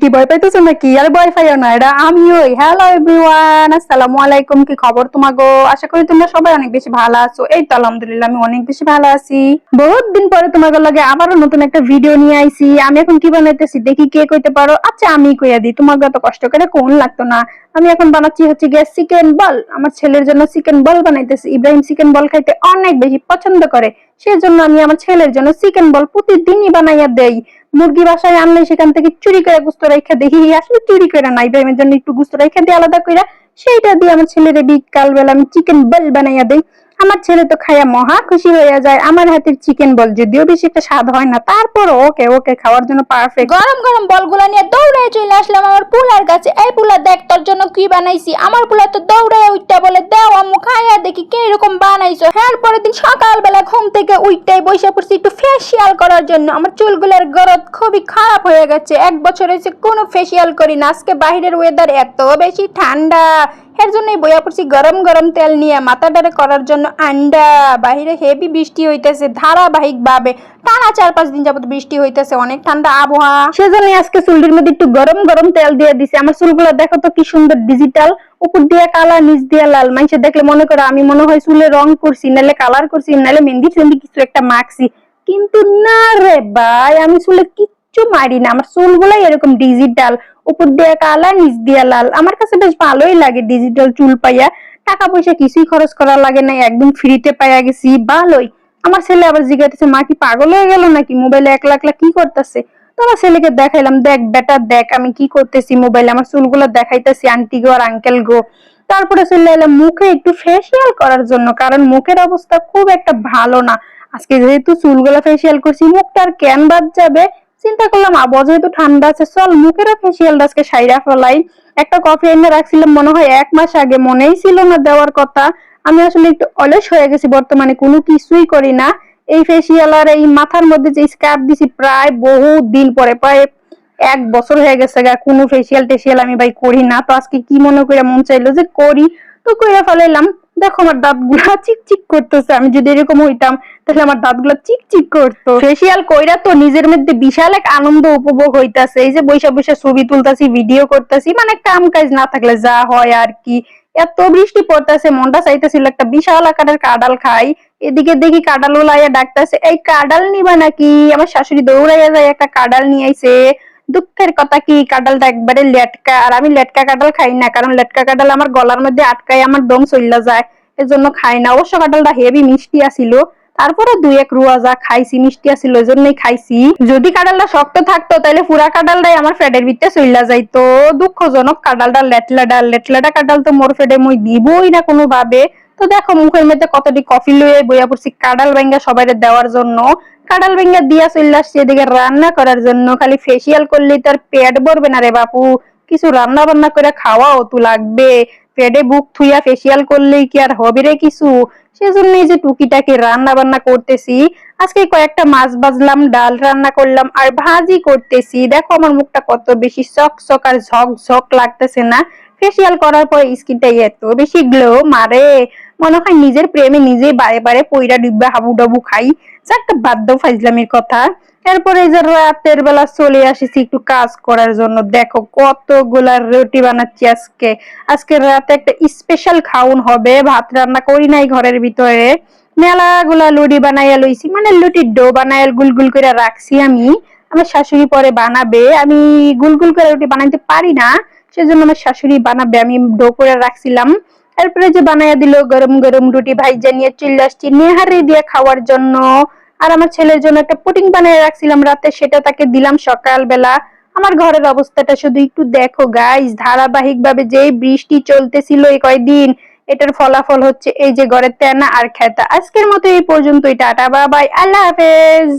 কি ভয় নাকি? আরে ভয় না এটা আমি ওই। হ্যালো এভরিওয়ান আসসালামু আলাইকুম, কি খবর আশা করি তোমরা সবাই অনেক বেশি ভালো আছো। এই তো আলহামদুলিল্লাহ, আমি অনেক বেশি ভালো আছি। বহুত দিন পরে লগে আবারও নতুন একটা ভিডিও নিয়ে আইছি। আমি এখন কি বানাইতেছি দেখি কে কইতে পারো। আচ্ছা আমি কইয়া দিই। তোমাকে এত কষ্ট করে কোন লাগতো না। আমি এখন বানাচ্ছি হচ্ছে গিয়ে চিকেন বল আমার ছেলের জন্য চিকেন বল বানাইতেছি। ইব্রাহিম চিকেন বল খাইতে অনেক বেশি পছন্দ করে। সেজন্য আমি আমার ছেলের জন্য চিকেন বল প্রতিদিনই বানাইয়া দেই। মুরগি বাসায় আনলে সেখান থেকে চুরি করে গুস্ত রেখে দেখি আসলে চুরি করে নাই ইব্রাহিমের জন্য একটু গুস্ত রেখে দিয়ে আলাদা করে সেইটা দিয়ে আমার ছেলেরে বিকাল বেলা আমি চিকেন বল বানাইয়া দেই। আমার ছেলে তো খাইয়া মহা খুশি হয়ে যায়। আমার হাতের চিকেন বল যদিও বেশি একটা স্বাদ হয় না তারপর ওকে ওকে খাওয়ার জন্য পারফেক্ট গরম গরম বলগুলো নিয়ে দৌড়ে চলে আসলাম আমার পুলার কাছে। এই পুলা দেখ তোর জন্য কি বানাইছি? আমার পুলা তো দৌড়ে উঠটা বলে, দেও আম্মু, খাইয়া দেখি কে এরকম বানাইছো? হ্যাঁ পরের দিন সকালবেলা ঘুম থেকে উঠটাই বসে পড়ছি একটু ফেসিয়াল করার জন্য। আমার চুলগুলোর গরদ খুবই খারাপ হয়ে গেছে। এক বছর হয়েছে কোনো ফেসিয়াল করি না। আজকে বাইরের ওয়েদার এত বেশি ঠান্ডা। এর জন্যই বইয়া পড়ছি, গরম গরম তেল নিয়ে, মাথাটারে করার জন্য আন্ডা বাইরে হেভি বৃষ্টি হইতেছে ধারাবাহিক ভাবে টানা চার পাঁচ দিন যাবত বৃষ্টি হইতেছে, অনেক ঠান্ডা আবহাওয়া। সেজন্য আজকে চুলটির মধ্যে একটু গরম গরম তেল দিয়ে দিছে। আমার চুলগুলো দেখো তো কি সুন্দর ডিজিটাল উপর দিয়ে কালা, নিচ দিয়ে লাল। মানুষে দেখলে মনে করে আমি মনে হয় চুলে রং করছি, নাহলে কালার করছি, নাহলে মেহেন্দি টেন্দি কিছু একটা মাখছি। কিন্তু না রে ভাই, আমি চুলে কিচ্ছু মারি না। আমার চুলগুলাই এরকম ডিজিটাল উপর দিয়ে কালা নিচ দিয়ে লাল। আমার কাছে বেশ ভালোই লাগে ডিজিটাল চুল পাইয়া। টাকা পয়সা কিছুই খরচ করা লাগে না, একদম ফ্রিতে পাইয়া গেছি, ভালোই। আমার ছেলে আবার জিজ্ঞাসা মা কি পাগল হয়ে গেল নাকি? মোবাইলে একলা একলা কি করতেছে? তো আমার ছেলেকে দেখাইলাম, দেখ বেটা, দেখ, আমি কি করতেছি মোবাইলে আমার চুলগুলো দেখাইতেছি আন্টি গো আর আঙ্কেল গো। তারপরে চলে এলাম মুখে একটু ফেসিয়াল করার জন্য, কারণ মুখের অবস্থা খুব একটা ভালো না। আজকে যেহেতু চুলগুলো ফেসিয়াল করছি, মুখটা আর কেন বাদ যাবে? চিন্তা করলাম, আবহাওয়া যেহেতু ঠান্ডা আছে, চল মুখেরও ফেসিয়াল আজকে সাইরা ফেলাই একটা কফি এনে রাখছিলাম, মনে হয় এক মাস আগে, মনেই ছিল না দেওয়ার কথা। আমি আসলে একটু অলস হয়ে গেছি বর্তমানে, কোনো কিছুই করি না। এই ফেসিয়াল আর এই মাথার মধ্যে যে স্ক্রাব দিছি, প্রায় বহু দিন পরে, প্রায় এক বছর হয়ে গেছে গা, কোনো ফেসিয়াল টেসিয়াল আমি ভাই করি না। তো আজকে কি মনে করে মন চাইলো যে করি, তো কইরা ফেলাইলাম। দেখো আমার দাঁতগুলা চিকচিক করতেছে, আমি যদি এরকম হইতাম, তাহলে আমার দাঁতগুলা চিকচিক করতো। ফেসিয়াল কইরা তো নিজের মধ্যে বিশাল এক আনন্দ উপভোগ হইতাছে। এই যে বৈশা বৈশা ছবি তুলতাছি ভিডিও করতেছি মানে কাম কাজ না থাকলে যা হয় আর কি। এত বৃষ্টি পড়তেছে, মনটা চাইতেছিল একটা বিশাল আকারের কাঁডাল খাই। এদিকে দেখি কাঁডাল লাইয়া ডাকতেছে, এই কাঁডাল নিবা নাকি? আমার শাশুড়ি দৌড়াইয়া যায়, একটা কাঁডাল নিয়ে আইছে। দুঃখের কথা কি? কাঁডালটা একবারে লেটকা, আর আমি লেটকা কাঁডাল খাই না, কারণ লেটকা কাঁডাল আমার গলার মধ্যে আটকায়, আমার দম চইলা যায়, এজন্য খাই না। অবশ্য কাঁডালটা হেভি মিষ্টি আছিল তারপরে দুই এক রুয়া যা খাইছি, মিষ্টি আছিল ওই জন্যই খাইছি। যদি কাঁডালটা শক্ত থাকতো তাহলে পুরা কাঁডালটাই আমার ফেডের ভিতরে চইলা যাইতো। দুঃখজনক, কাঁডালটা লেটলাডা লেটলাডা কাঁডাল তো মোর ফেডে মই দিবই না কোনো ভাবে তো দেখো, মুখের মধ্যে কতটি কফি লয়ে বইয়া পড়ছি, কাঁডাল ব্যাঙ্গা সবাই দেওয়ার জন্য। কাঁডাল ব্যাঙ্গা দিয়া চলে আসছি, এদিকে রান্না করার জন্য। খালি ফেসিয়াল করলে তার পেট ভরবে না রে বাপু। কিছু রান্না বান্না করে খাওয়াও তো লাগবে। পেটে বুক থুইয়া ফেসিয়াল করলেই কি আর হবে রে কিছু? সেজন্য এই যে টুকিটাকি রান্না বান্না করতেছি। আজকে কয়েকটা মাছ বাজলাম ডাল রান্না করলাম আর ভাজি করতেছি। দেখো আমার মুখটা কত বেশি চক চক আর ঝক ঝক লাগতেছে না। ফেসিয়াল করার পর স্কিনটা এত বেশি গ্লো মারে। মনে হয় নিজের প্রেমে নিজেই বারে বারে পইরা ডিব্বা হাবু ডাবু খাই একটা বাদ্য ফাইজলামির কথা। এরপরে যে রাতের বেলা চলে আসিছি একটু কাজ করার জন্য। দেখো কতগুলা রুটি বানাচ্ছি আজকে। আজকে রাতে একটা স্পেশাল খাউন হবে। ভাত রান্না করি নাই ঘরের ভিতরে। মেলা গুলা লুডি বানাইয়া লইছি। মানে লুটির ডো বানাইয়া গুল গুল করে রাখছি আমি। আমার শাশুড়ি পরে বানাবে। আমি গুল গুল করে রুটি বানাইতে পারি না। সেজন্য আমার শাশুড়ি বানাবে। আমি ডো করে রাখছিলাম। এরপরে যে বানাইয়া দিল গরম গরম রুটি ভাই জানিয়ে চলে আসছি নেহারি দিয়ে খাওয়ার জন্য। আর আমার ছেলের জন্য একটা পুটিং বানিয়ে রাখছিলাম রাতে, সেটা তাকে দিলাম সকালবেলা। আমার ঘরের অবস্থাটা শুধু একটু দেখো গাইস ধারাবাহিক ভাবে যেই বৃষ্টি চলতেছিল এই কয়দিন, এটার ফলাফল হচ্ছে এই যে ঘরের তেনা আর খেতা। আজকের মতো এই পর্যন্তই, টাটা, বাবাই, আল্লাহ হাফেজ।